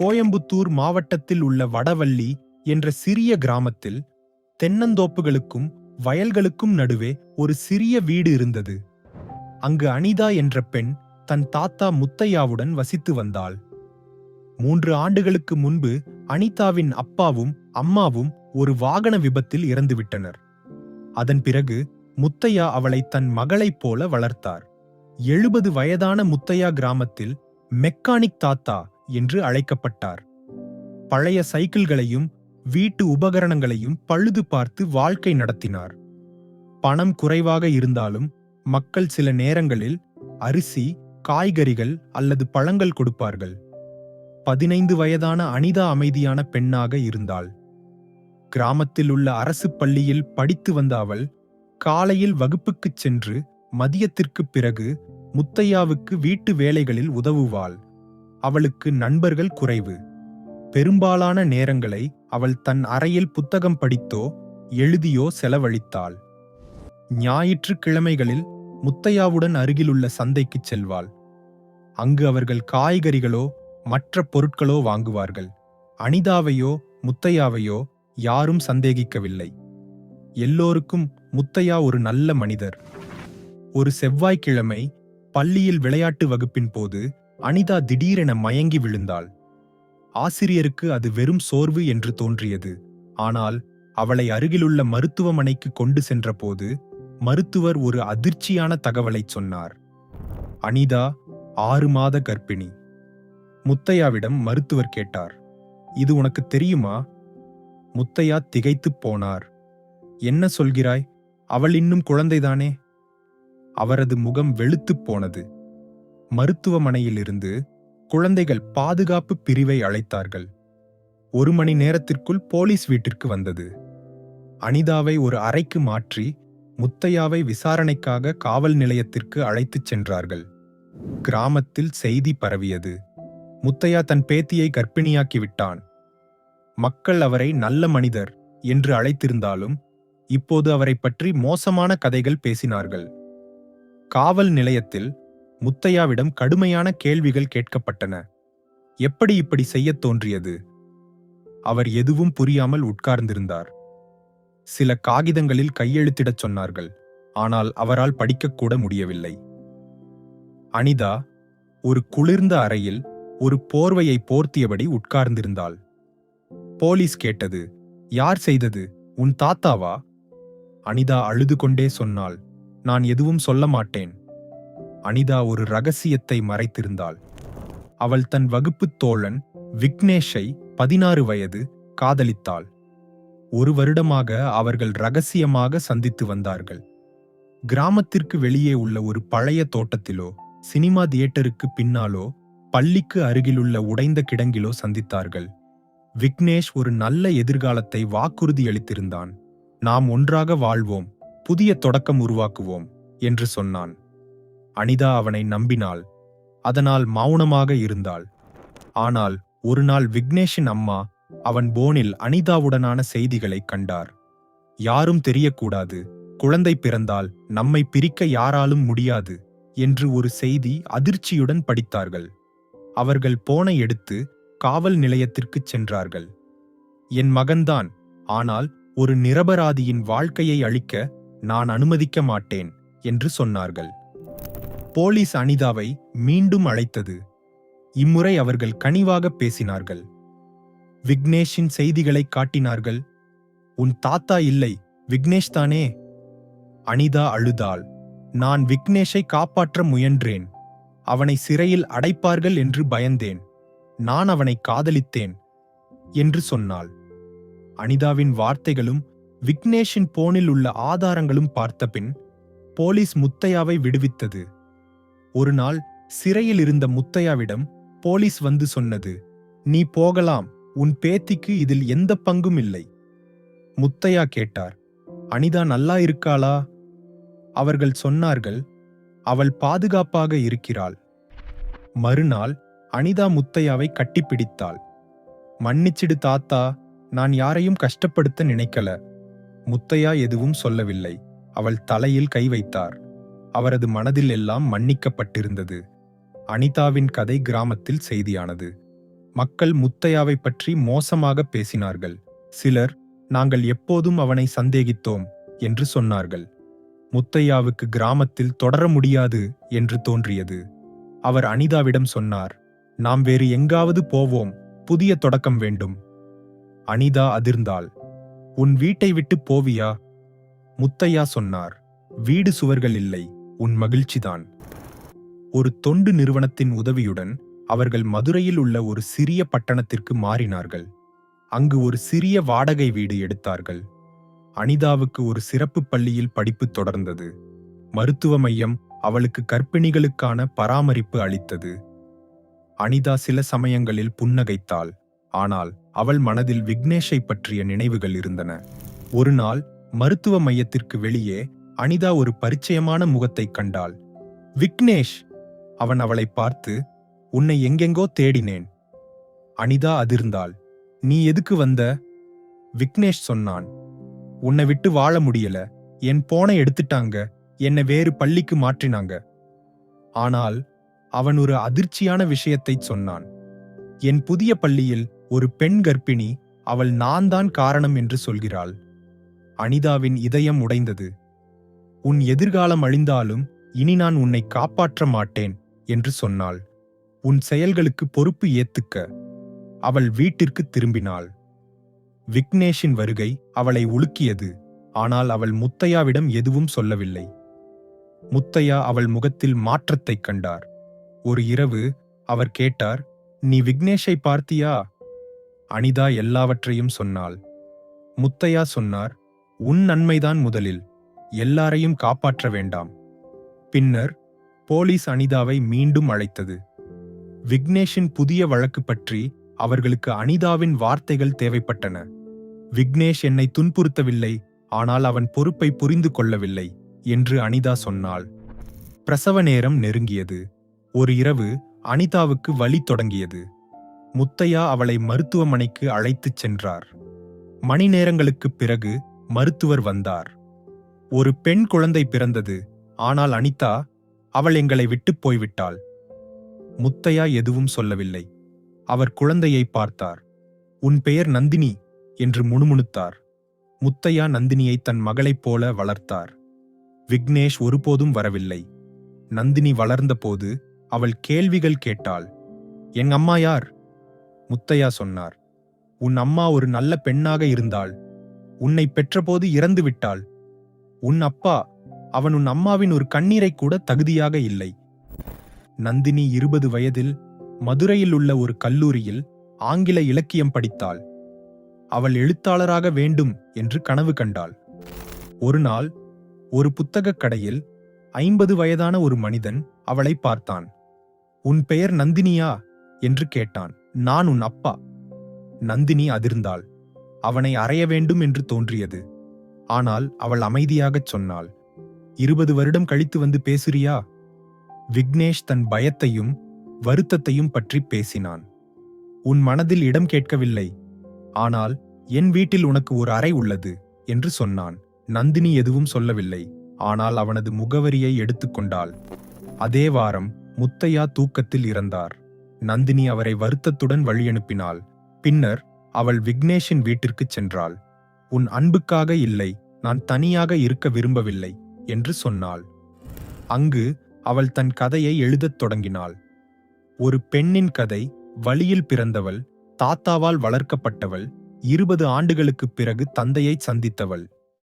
கோயம்புத்தூர் மாவட்டத்தில் உள்ள வடவள்ளி என்ற சிறிய கிராமத்தில் தென்னந்தோப்புகளுக்கும் வயல்களுக்கும் நடுவே ஒரு சிறிய வீடு இருந்தது. அங்கு அனிதா என்ற பெண் தன் தாத்தா முத்தையாவுடன் வசித்து வந்தாள். மூன்று ஆண்டுகளுக்கு முன்பு அனிதாவின் அப்பாவும் அம்மாவும் ஒரு வாகன விபத்தில் இறந்துவிட்டனர். அதன் பிறகு முத்தையா அவளை தன் மகளைப் போல வளர்த்தார். எழுபது வயதான முத்தையா கிராமத்தில் மெக்கானிக் தாத்தா என்று அழைக்கப்பட்டார். பழைய சைக்கிள்களையும் வீட்டு உபகரணங்களையும் பழுது பார்த்து வாழ்க்கை நடத்தினார். பணம் குறைவாக இருந்தாலும் மக்கள் சில நேரங்களில் அரிசி காய்கறிகள் அல்லது பழங்கள் கொடுப்பார்கள். பதினைந்து வயதான அனிதா அமைதியான பெண்ணாக இருந்தாள். கிராமத்தில் உள்ள அரசு பள்ளியில் படித்து வந்த அவள் காலையில் வகுப்புக்குச் சென்று மதியத்திற்குப் பிறகு முத்தையாவுக்கு வீட்டு வேலைகளில் உதவுவாள். அவளுக்கு நண்பர்கள் குறைவு. பெரும்பாலான நேரங்களை அவள் தன் அறையில் புத்தகம் படித்தோ எழுதியோ செலவழித்தாள். ஞாயிற்றுக்கிழமைகளில் முத்தையாவுடன் அருகிலுள்ள சந்தைக்குச் செல்வாள். அங்கு அவர்கள் காய்கறிகளோ மற்ற பொருட்களோ வாங்குவார்கள். அனிதாவையோ முத்தையாவையோ யாரும் சந்தேகிக்கவில்லை. எல்லோருக்கும் முத்தையா ஒரு நல்ல மனிதர். ஒரு செவ்வாய்க்கிழமை பள்ளியில் விளையாட்டு வகுப்பின் போது அனிதா திடீரென மயங்கி விழுந்தாள். ஆசிரியருக்கு அது வெறும் சோர்வு என்று தோன்றியது. ஆனால் அவளை அருகிலுள்ள மருத்துவமனைக்கு கொண்டு சென்றபோது மருத்துவர் ஒரு அதிர்ச்சியான தகவலைச் சொன்னார். அனிதா ஆறு மாத கர்ப்பிணி. முத்தையாவிடம் மருத்துவர் கேட்டார். இது உனக்கு தெரியுமா? முத்தையா திகைத்துப் போனார். என்ன சொல்கிறாய்? அவள் இன்னும் குழந்தைதானே? அவரது முகம் வெளுத்துப் போனது. மருத்துவமனையிலிருந்து குழந்தைகள் பாதுகாப்பு பிரிவை அழைத்தார்கள். ஒரு மணி நேரத்திற்குள் போலீஸ் வீட்டிற்கு வந்தது. அனிதாவை ஒரு அறைக்கு மாற்றி முத்தையாவை விசாரணைக்காக காவல் நிலையத்திற்கு அழைத்துச் சென்றார்கள். கிராமத்தில் செய்தி பரவியது. முத்தையா தன் பேத்தியை கர்ப்பிணியாக்கி விட்டான். மக்கள் அவரை நல்ல மனிதர் என்று அழைத்திருந்தாலும் இப்போது அவரைப் பற்றி மோசமான கதைகள் பேசினார்கள். காவல் நிலையத்தில் முத்தையாவிடம் கடுமையான கேள்விகள் கேட்கப்பட்டன. எப்படி இப்படி செய்யத் தோன்றியது? அவர் எதுவும் புரியாமல் உட்கார்ந்திருந்தார். சில காகிதங்களில் கையெழுத்திடச் சொன்னார்கள் ஆனால் அவரால் படிக்கக்கூட முடியவில்லை. அனிதா ஒரு குளிர்ந்த அறையில் ஒரு போர்வையை போர்த்தியபடி உட்கார்ந்திருந்தாள். போலீஸ் கேட்டது யார் செய்தது? உன் தாத்தாவா? அனிதா அழுது கொண்டே சொன்னாள் நான் எதுவும் சொல்ல மாட்டேன். அனிதா ஒரு ரகசியத்தை மறைத்திருந்தாள். அவள் தன் வகுப்புத் தோழன் விக்னேஷை பதினாறு வயது காதலித்தாள். ஒரு வருடமாக அவர்கள் ரகசியமாக சந்தித்து வந்தார்கள். கிராமத்திற்கு வெளியே உள்ள ஒரு பழைய தோட்டத்திலோ சினிமா தியேட்டருக்கு பின்னாலோ பள்ளிக்கு அருகிலுள்ள உடைந்த கிடங்கிலோ சந்தித்தார்கள். விக்னேஷ் ஒரு நல்ல எதிர்காலத்தை வாக்குறுதியளித்திருந்தான் நாம் ஒன்றாக வாழ்வோம் புதிய தொடக்கம் உருவாக்குவோம் என்று சொன்னான். அனிதா அவனை நம்பினாள். அதனால் மௌனமாக இருந்தாள். ஆனால் ஒரு நாள் விக்னேஷின் அம்மா அவன் போனில் அனிதாவுடனான செய்திகளை கண்டார். யாரும் தெரியக்கூடாது. குழந்தை பிறந்தால் நம்மை பிரிக்க யாராலும் முடியாது என்று ஒரு செய்தி அதிர்ச்சியுடன் படித்தார்கள். அவர்கள் போனை எடுத்து காவல் நிலையத்திற்குச் சென்றார்கள். என் மகன்தான். ஆனால் ஒரு நிரபராதியின் வாழ்க்கையை அழிக்க நான் அனுமதிக்க மாட்டேன் என்று சொன்னார்கள். போலீஸ் அனிதாவை மீண்டும் அழைத்தது. இம்முறை அவர்கள் கனிவாக பேசினார்கள். விக்னேஷின் செய்திகளை காட்டினார்கள். உன் தாத்தா இல்லை விக்னேஷ் தானே? அனிதா அழுதாள். நான் விக்னேஷை காப்பாற்ற முயன்றேன். அவனை சிறையில் அடைப்பார்கள் என்று பயந்தேன். நான் அவனை காதலித்தேன் என்று சொன்னாள். அனிதாவின் வார்த்தைகளும் விக்னேஷின் போனில் உள்ள ஆதாரங்களும் பார்த்தபின் போலீஸ் முத்தையாவை விடுவித்தது. ஒரு நாள் சிறையில் இருந்த முத்தையாவிடம் போலீஸ் வந்து சொன்னது நீ போகலாம் உன் பேத்திக்கு இதில் எந்த பங்கும் இல்லை. முத்தையா கேட்டார் அனிதா நல்லா இருக்காளா? அவர்கள் சொன்னார்கள் அவள் பாதுகாப்பாக இருக்கிறாள். மறுநாள் அனிதா முத்தையாவை கட்டிப்பிடித்தாள் மன்னிச்சிடு தாத்தா நான் யாரையும் கஷ்டப்படுத்த நினைக்கல. முத்தையா எதுவும் சொல்லவில்லை அவள் தலையில் கை வைத்தார். அவரது மனதில் எல்லாம் மன்னிக்கப்பட்டிருந்தது. அனிதாவின் கதை கிராமத்தில் செய்தியானது. மக்கள் முத்தையாவை பற்றி மோசமாக பேசினார்கள். சிலர் நாங்கள் எப்போதும் அவனை சந்தேகித்தோம் என்று சொன்னார்கள். முத்தையாவுக்கு கிராமத்தில் தொடர முடியாது என்று தோன்றியது. அவர் அனிதாவிடம் சொன்னார் நாம் வேறு எங்காவது போவோம் புதிய தொடக்கம் வேண்டும். அனிதா அதிர்ந்தாள். உன் வீட்டை விட்டு போவியா? முத்தையா சொன்னார் வீடு சுவர்கள் இல்லை. உன் மகிழ்ச்சிதான். ஒரு தொண்டு நிறுவனத்தின் உதவியுடன் அவர்கள் மதுரையில் உள்ள ஒரு சிறிய பட்டணத்திற்கு மாறினார்கள். அங்கு ஒரு சிறிய வாடகை வீடு எடுத்தார்கள். அனிதாவுக்கு ஒரு சிறப்பு பள்ளியில் படிப்பு தொடர்ந்தது. மருத்துவ மையம் அவளுக்கு கர்ப்பிணிகளுக்கான பராமரிப்பு அளித்தது. அனிதா சில சமயங்களில் புன்னகைத்தாள். ஆனால் அவள் மனதில் விக்னேஷை பற்றிய நினைவுகள் இருந்தன. ஒரு நாள் மருத்துவ மையத்திற்கு வெளியே அனிதா ஒரு பரிச்சயமான முகத்தைக் கண்டாள். விக்னேஷ் அவன் அவளை பார்த்து உன்னை எங்கெங்கோ தேடினேன். அனிதா அதிர்ந்தாள். நீ எதுக்கு வந்த? விக்னேஷ் சொன்னான். உன்னை விட்டு வாழ முடியல. என் போனை எடுத்துட்டாங்க. என்னை வேறு பள்ளிக்கு மாற்றினாங்க. ஆனால் அவன் ஒரு அதிர்ச்சியான விஷயத்தைச் சொன்னான். என் புதிய பள்ளியில் ஒரு பெண் கர்ப்பிணி அவள் நான் தான் காரணம் என்று சொல்கிறாள். அனிதாவின் இதயம் உடைந்தது. உன் எதிர்காலம் அழிந்தாலும் இனி நான் உன்னை காப்பாற்ற மாட்டேன் என்று சொன்னாள். உன் செயல்களுக்கு பொறுப்பு ஏத்துக்க. அவள் வீட்டிற்கு திரும்பினாள். விக்னேஷின் வருகை அவளை உலுக்கியது ஆனால் அவள் முத்தையாவிடம் எதுவும் சொல்லவில்லை. முத்தையா அவள் முகத்தில் மாற்றத்தைக் கண்டார். ஒரு இரவு அவர் கேட்டார் நீ விக்னேஷை பார்த்தியா? அனிதா எல்லாவற்றையும் சொன்னாள். முத்தையா சொன்னார் உன் நன்மைதான் முதலில். எல்லாரையும் காப்பாற்ற வேண்டாம். பின்னர் போலீஸ் அனிதாவை மீண்டும் அழைத்தது. விக்னேஷின் புதிய வழக்கு பற்றி அவர்களுக்கு அனிதாவின் வார்த்தைகள் தேவைப்பட்டன. விக்னேஷ் என்னை துன்புறுத்தவில்லை ஆனால் அவன் பொறுப்பை புரிந்து கொள்ளவில்லை என்று அனிதா சொன்னாள். பிரசவ நேரம் நெருங்கியது. ஒரு இரவு அனிதாவுக்கு வலி தொடங்கியது. முத்தையா அவளை மருத்துவமனைக்கு அழைத்துச் சென்றார். மணி நேரங்களுக்குப் பிறகு மருத்துவர் வந்தார். ஒரு பெண் குழந்தை பிறந்தது. ஆனால் அனிதா அவள் எங்களை விட்டுப் போய்விட்டாள். முத்தையா எதுவும் சொல்லவில்லை. அவர் குழந்தையை பார்த்தார். உன் பெயர் நந்தினி என்று முணுமுணுத்தார். முத்தையா நந்தினியை தன் மகளைப் போல வளர்த்தார். விக்னேஷ் ஒருபோதும் வரவில்லை. நந்தினி வளர்ந்தபோது அவள் கேள்விகள் கேட்டாள். என் அம்மா யார்? முத்தையா சொன்னார். உன் அம்மா ஒரு நல்ல பெண்ணாக இருந்தாள். உன்னை பெற்றபோது இறந்து விட்டாள் உன் அப்பா அவன் உன் அம்மாவின் ஒரு கண்ணீரை கூட தகுதியாக இல்லை. நந்தினி இருபது வயதில் மதுரையில் உள்ள ஒரு கல்லூரியில் ஆங்கில இலக்கியம் படித்தாள். அவள் எழுத்தாளராக வேண்டும் என்று கனவு கண்டாள். ஒரு நாள் ஒரு புத்தகக் கடையில் ஐம்பது வயதான ஒரு மனிதன் அவளை பார்த்தான். உன் பெயர் நந்தினியா? என்று கேட்டான். நான் உன் அப்பா. நந்தினி அதிர்ந்தாள். அவனை அறைய வேண்டும் என்று தோன்றியது. ஆனால் அவள் அமைதியாகச் சொன்னாள் இருபது வருடம் கழித்து வந்து பேசுறியா? விக்னேஷ் தன் பயத்தையும் வருத்தத்தையும் பற்றி பேசினான். உன் மனதில் இடம் கேட்கவில்லை. ஆனால் என் வீட்டில் உனக்கு ஒரு அறை உள்ளது என்று சொன்னான். நந்தினி எதுவும் சொல்லவில்லை. ஆனால் அவனது முகவரியை எடுத்துக்கொண்டாள் அதே வாரம் முத்தையா தூக்கத்தில் இறந்தார். நந்தினி அவரை வருத்தத்துடன் வழியனுப்பினாள் பின்னர் அவள் விக்னேஷின் வீட்டிற்குச் சென்றாள். உன் அன்புக்காக இல்லை. நான் தனியாக இருக்க விரும்பவில்லை என்று சொன்னாள். அங்கு அவள் தன் கதையை எழுதத் தொடங்கினாள். ஒரு பெண்ணின் கதை வழியில் பிறந்தவள் தாத்தாவால் வளர்க்கப்பட்டவள் இருபது ஆண்டுகளுக்குப் பிறகு தந்தையை சந்தித்தவள்.